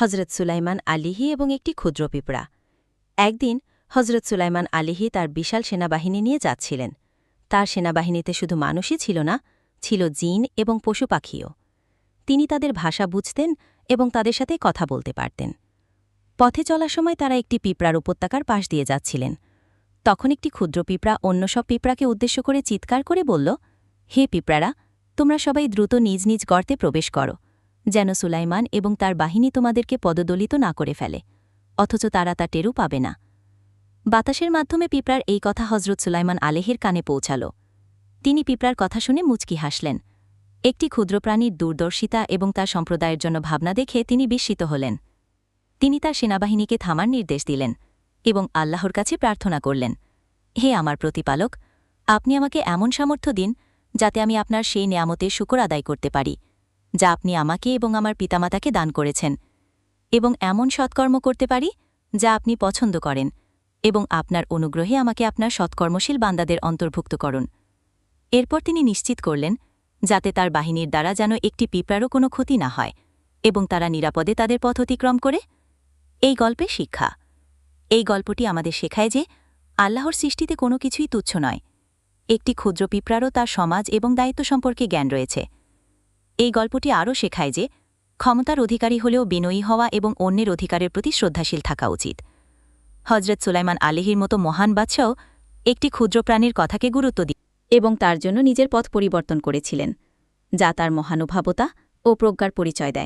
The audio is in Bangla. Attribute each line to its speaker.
Speaker 1: হজরত সুলাইমান আলিহি এবং একটি ক্ষুদ্র পিঁপড়া। একদিন হজরত সুলাইমান আলিহি তার বিশাল সেনাবাহিনী নিয়ে যাচ্ছিলেন। তার সেনাবাহিনীতে শুধু মানুষই ছিল না, ছিল জিন এবং পশু পাখিও। তিনি তাদের ভাষা বুঝতেন এবং তাদের সাথে কথা বলতে পারতেন। পথে চলার সময় তারা একটি পিঁপড়ার উপত্যকার পাশ দিয়ে যাচ্ছিলেন। তখন একটি ক্ষুদ্র পিঁপড়া অন্য সব পিঁপড়াকে উদ্দেশ্য করে চিৎকার করে বলল, হে পিঁপড়ারা, তোমরা সবাই দ্রুত নিজ নিজ গর্তে প্রবেশ করো। যেন সুলাইমান এবং তার বাহিনী তোমাদেরকে পদদলিত না করে ফেলে, অথচ তারা তা টেরু পাবে না। বাতাসের মাধ্যমে পিঁপড়ার এই কথা হজরত সুলাইমান আলেহের কানে পৌঁছাল। তিনি পিঁপড়ার কথা শুনে মুচকি হাসলেন। একটি ক্ষুদ্র প্রাণীর দূরদর্শিতা এবং তার সম্প্রদায়ের জন্য ভাবনা দেখে তিনি বিস্মিত হলেন। তিনি তার সেনাবাহিনীকে থামার নির্দেশ দিলেন এবং আল্লাহর কাছে প্রার্থনা করলেন, হে আমার প্রতিপালক, আপনি আমাকে এমন সামর্থ্য দিন যাতে আমি আপনার সেই নেয়ামতের শুকর আদায় করতে পারি। যা আপনি আমাকে এবং আমার পিতামাতাকে দান করেছেন। এবং এমন সৎকর্ম করতে পারি, যা আপনি পছন্দ করেন এবং আপনার অনুগ্রহে আমাকে আপনার সৎকর্মশীল বান্দাদের অন্তর্ভুক্ত করুন। এরপর তিনি নিশ্চিত করলেন, যাতে তার বাহিনীর দ্বারা যেন একটি পিঁপড়ারও কোনো ক্ষতি না হয় এবং তারা নিরাপদে তাদের পথ অতিক্রম করে। এই গল্পে শিক্ষা। এই গল্পটি আমাদের শেখায় যে, আল্লাহর সৃষ্টিতে কোনো কিছুই তুচ্ছ নয়। একটি ক্ষুদ্র পিঁপড়ারও তার সমাজ এবং দায়িত্ব সম্পর্কে জ্ঞান রয়েছে। এই গল্পটি আরও শেখায় যে ক্ষমতার অধিকারী হলেও বিনয়ী হওয়া এবং অন্যের অধিকারের প্রতি শ্রদ্ধাশীল থাকা উচিত। হজরত সুলাইমান আলিহির মতো মহান বাদশাও একটি ক্ষুদ্র প্রাণীর কথাকে গুরুত্ব দিয়ে এবং তার জন্য নিজের পথ পরিবর্তন করেছিলেন, যা তার মহানুভাবতা ও প্রজ্ঞার পরিচয় দেয়।